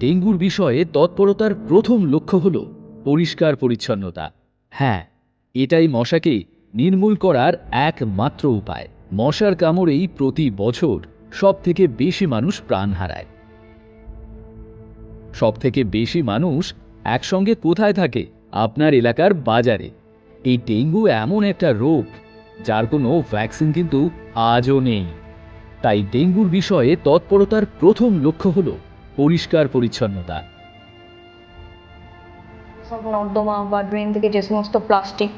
ডেঙ্গুর বিষয়ে তৎপরতার প্রথম লক্ষ্য হল পরিষ্কার পরিচ্ছন্নতা। হ্যাঁ এটাই মশাকে নির্মূল করার একমাত্র উপায়। মশার কামড়েই প্রতি বছর সব থেকে বেশি মানুষ প্রাণ হারায়। সব থেকে বেশি মানুষ একসঙ্গে কোথায় থাকে? আপনার এলাকার বাজারে। এই ডেঙ্গু এমন একটা রোগ, যার কোনো ভ্যাকসিন কিন্তু আজও নেই। তাই ডেঙ্গুর বিষয়ে তৎপরতার প্রথম লক্ষ্য হল পরিষ্কার পরিচ্ছন্নতা। সব নর্দমা বা ড্রেন থেকে যে সমস্ত প্লাস্টিক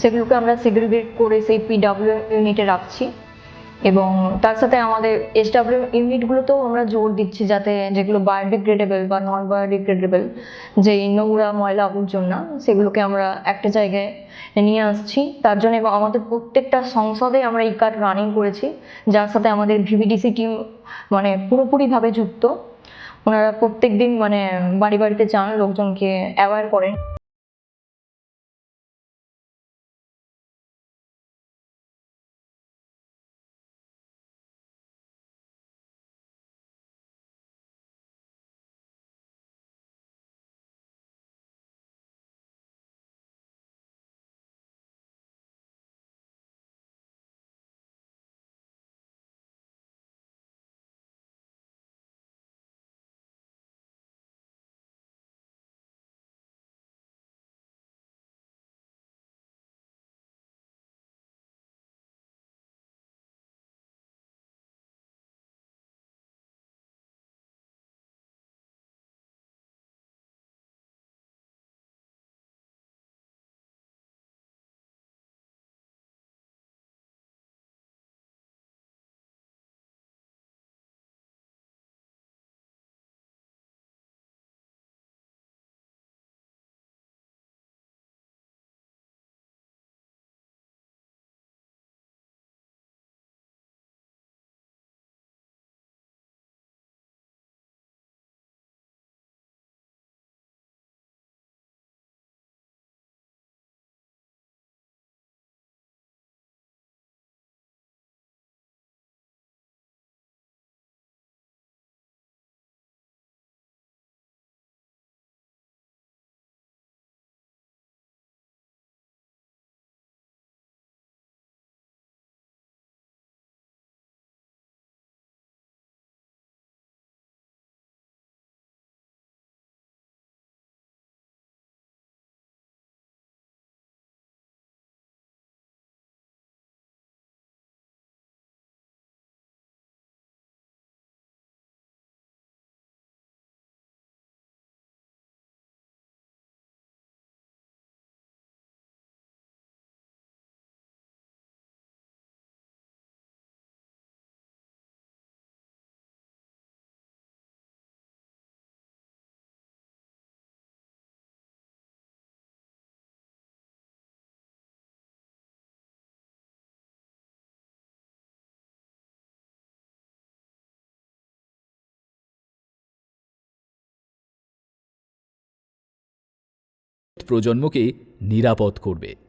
সেগুলোকে আমরা সেগ্রিগেট করে সেই পিডাব্লিউ ইউনিটে রাখছি। এবং তার সাথে আমাদের এসডাব্লিউ ইউনিটগুলোতেও আমরা জোর দিচ্ছি যাতে যেগুলো বায়োডিগ্রেডেবল বা নন বায়োডিগ্রেডেবল যে নোংরা, ময়লা আবর্জনা, সেগুলোকে আমরা একটা জায়গায় নিয়ে আসছি। তার জন্য এবং আমাদের প্রত্যেকটা সংসদে আমরা এই কার্ড রানিং করেছি, যার সাথে আমাদের ভিভিডিসি টিম মানে পুরোপুরিভাবে যুক্ত। ওনারা প্রত্যেক দিন মানে বাড়ি বাড়িতে যান লোকজনকে অ্যাওয়ার করেন। প্রজন্মকে নিরাপদ করবে।